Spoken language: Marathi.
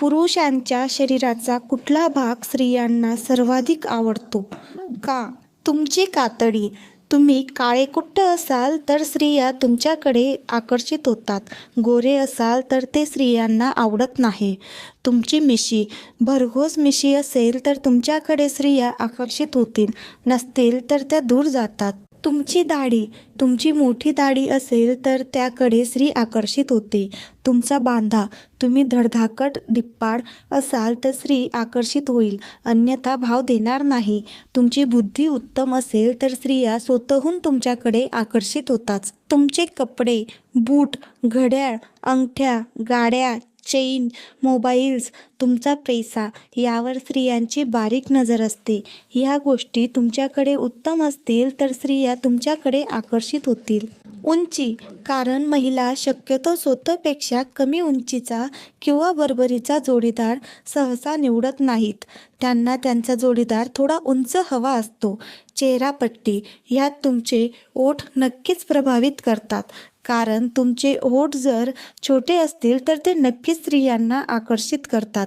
पुरुषांच्या शरीराचा कुठला भाग स्त्रियांना सर्वाधिक आवडतो? का? तुमची कातडी. तुम्ही काळेकुट्ट असाल तर स्त्रिया तुमच्याकडे आकर्षित होतात. गोरे असाल तर ते स्त्रियांना आवडत नाही. तुमची मिशी. भरघोस मिशी असेल तर तुमच्याकडे स्त्रिया आकर्षित होतील. नसतील तर त्या दूर जातात. तुमची दाढी तुमची मोठी दाढी असेल तर त्याकडे स्त्री आकर्षित होते. तुमचा बांधा तुम्ही धडधाकट धिप्पाड असाल तर स्त्री आकर्षित होईल. अन्यथा भाव देणार नाही. तुमची बुद्धी उत्तम असेल तर स्त्रिया स्वतःहून तुमच्याकडे आकर्षित होतात. तुमचे कपडे बूट घड्याळ अंगठ्या गाड्या चेन मोबाईल्स तुमचा पैसा यावर स्त्रियांची बारीक नजर असते. ह्या गोष्टी तुमच्याकडे उत्तम असतील तर स्त्रिया तुमच्याकडे आकर्षित होतील. उंची कारण महिला शक्यतो स्वतःपेक्षा कमी उंचीचा किंवा बरोबरीचा जोडीदार सहसा निवडत नाहीत. त्यांना त्यांचा जोडीदार थोडा उंच हवा असतो. चेहरापट्टी ह्यात तुमचे ओठ नक्कीच प्रभावित करतात. कारण तुमचे ओठ जर छोटे असतील तर ते नक्कीच स्त्रियांना आकर्षित करतात.